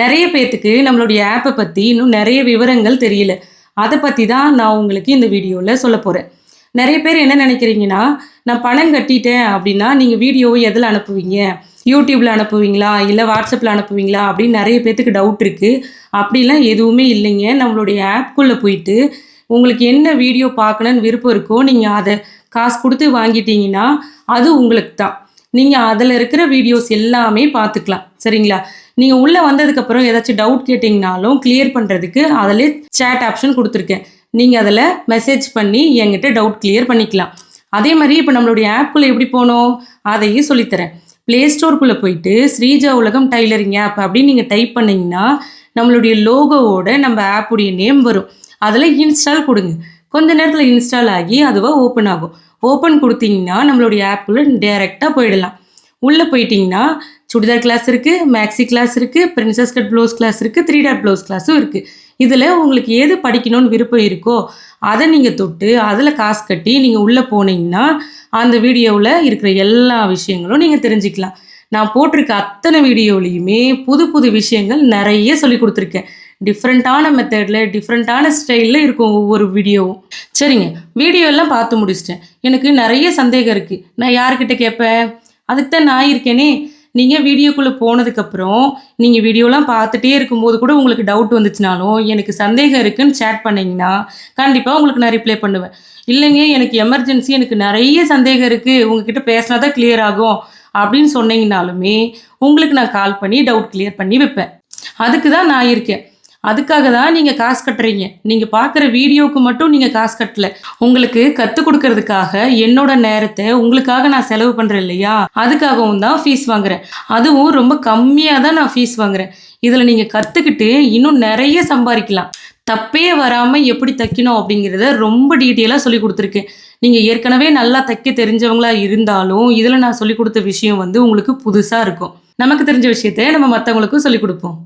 நிறைய பேர்த்துக்கு நம்மளுடைய ஆப்பை பற்றி இன்னும் நிறைய விவரங்கள் தெரியல. அதை பற்றி தான் நான் உங்களுக்கு இந்த வீடியோவில் சொல்ல போகிறேன் நிறைய பேர் என்ன நினைக்கிறீங்கன்னா நான் பணம் கட்டிட்டேன் அப்படின்னா நீங்கள் வீடியோவை எதில் அனுப்புவீங்க? யூடியூப்பில் அனுப்புவீங்களா? இல்லை வாட்ஸ்அப்பில் அனுப்புவீங்களா? அப்படின்னு நிறைய பேர்த்துக்கு டவுட் இருக்குது அப்படிலாம் எதுவுமே இல்லைங்க. நம்மளுடைய ஆப்குள்ளே போயிட்டு உங்களுக்கு என்ன வீடியோ பார்க்கணுன்னு விருப்பம் இருக்கோ நீங்கள் அதை காசு கொடுத்து வாங்கிட்டீங்கன்னா அது உங்களுக்கு தான். நீங்கள் அதில் இருக்கிற வீடியோஸ் எல்லாமே பார்த்துக்கலாம். சரிங்களா? நீங்கள் உள்ளே வந்ததுக்கப்புறம் ஏதாச்சும் டவுட் கேட்டிங்கனாலும் கிளியர் பண்ணுறதுக்கு அதிலே சேட் ஆப்ஷன் கொடுத்துருக்கேன். நீங்கள் அதில் மெசேஜ் பண்ணி என்கிட்ட டவுட் கிளியர் பண்ணிக்கலாம். அதே மாதிரி இப்போ நம்மளுடைய ஆப்குள்ளே எப்படி போகணும் அதையும் சொல்லித்தரேன். ப்ளே ஸ்டோர்க்குள்ளே போயிட்டு ஸ்ரீஜா உலகம் டைலரிங் ஆப் அப்படின்னு நீங்கள் டைப் பண்ணிங்கன்னா நம்மளுடைய லோகோவோட நம்ம ஆப்புடைய நேம் வரும். அதில் இன்ஸ்டால் கொடுங்க. கொஞ்ச நேரத்தில் இன்ஸ்டால் ஆகி அதுவாக ஓப்பன் ஆகும். ஓப்பன் கொடுத்தீங்கன்னா நம்மளுடைய ஆப்பில் டேரெக்டாக போயிடலாம். உள்ளே போயிட்டீங்கன்னா சுடிதார் கிளாஸ் இருக்குது மேக்ஸி கிளாஸ் இருக்குது பிரின்சஸ் கட் ப்ளவுஸ் கிளாஸ் இருக்குது த்ரீ டாட் ப்ளவுஸ் கிளாஸும் இருக்குது இதில் உங்களுக்கு எது படிக்கணும்னு விருப்பம் இருக்கோ அதை நீங்கள் தொட்டு அதில் காசு கட்டி நீங்கள் உள்ளே போனீங்கன்னா அந்த வீடியோவில் இருக்கிற எல்லா விஷயங்களும் நீங்கள் தெரிஞ்சுக்கலாம். நான் போட்டிருக்க அத்தனை வீடியோலையுமே புது புது விஷயங்கள் நிறைய சொல்லி கொடுத்துருக்கேன். டிஃப்ரெண்ட்டான மெத்தடில் டிஃப்ரெண்ட்டான ஸ்டைலில் இருக்கும் ஒவ்வொரு வீடியோவும் சரிங்க. வீடியோ எல்லாம் பார்த்து முடிச்சிட்டேன். எனக்கு நிறைய சந்தேகம் இருக்குது நான் யார்கிட்ட கேட்பேன்? அதுக்கு தான் நான் இருக்கேனே. நீங்கள் வீடியோக்குள்ளே போனதுக்கப்புறம் நீங்கள் வீடியோலாம் பார்த்துட்டே இருக்கும்போது கூட உங்களுக்கு டவுட் வந்துச்சுனாலும் எனக்கு சந்தேகம் இருக்குன்னு சேட் பண்ணிங்கன்னா கண்டிப்பாக உங்களுக்கு நான் ரிப்ளை பண்ணுவேன். இல்லைங்க எனக்கு எமர்ஜென்சி எனக்கு நிறைய சந்தேகம் இருக்குது உங்ககிட்ட பேசினா தான் கிளியர் ஆகும். அப்படின்னு சொன்னீங்கனாலுமே உங்களுக்கு நான் கால் பண்ணி டவுட் கிளியர் பண்ணி வைப்பேன். அதுக்கு தான் நான் இருக்கேன். அதுக்காக தான் நீங்கள் காசு கட்டுறீங்க. நீங்கள் பார்க்குற வீடியோவுக்கு மட்டும் நீங்கள் காசு கட்டல. உங்களுக்கு கற்றுக் கொடுக்கறதுக்காக என்னோட நேரத்தை உங்களுக்காக நான் செலவு பண்ணுறேன் இல்லையா? அதுக்காகவும் தான் ஃபீஸ் வாங்குறேன். அதுவும் ரொம்ப கம்மியாக தான் நான் ஃபீஸ் வாங்குறேன். இதில் நீங்கள் கற்றுக்கிட்டு இன்னும் நிறைய சம்பாதிக்கலாம். தப்பே வராமல் எப்படி தைக்கணும் அப்படிங்கிறத ரொம்ப டீட்டெயிலாக சொல்லி கொடுத்துருக்கேன். நீங்கள் ஏற்கனவே நல்லா தைக்க தெரிஞ்சவங்களா இருந்தாலும் இதில் நான் சொல்லி கொடுத்த விஷயம் வந்து உங்களுக்கு புதுசாக இருக்கும். நமக்கு தெரிஞ்ச விஷயத்த நம்ம மற்றவங்களுக்கும் சொல்லிக் கொடுப்போம்.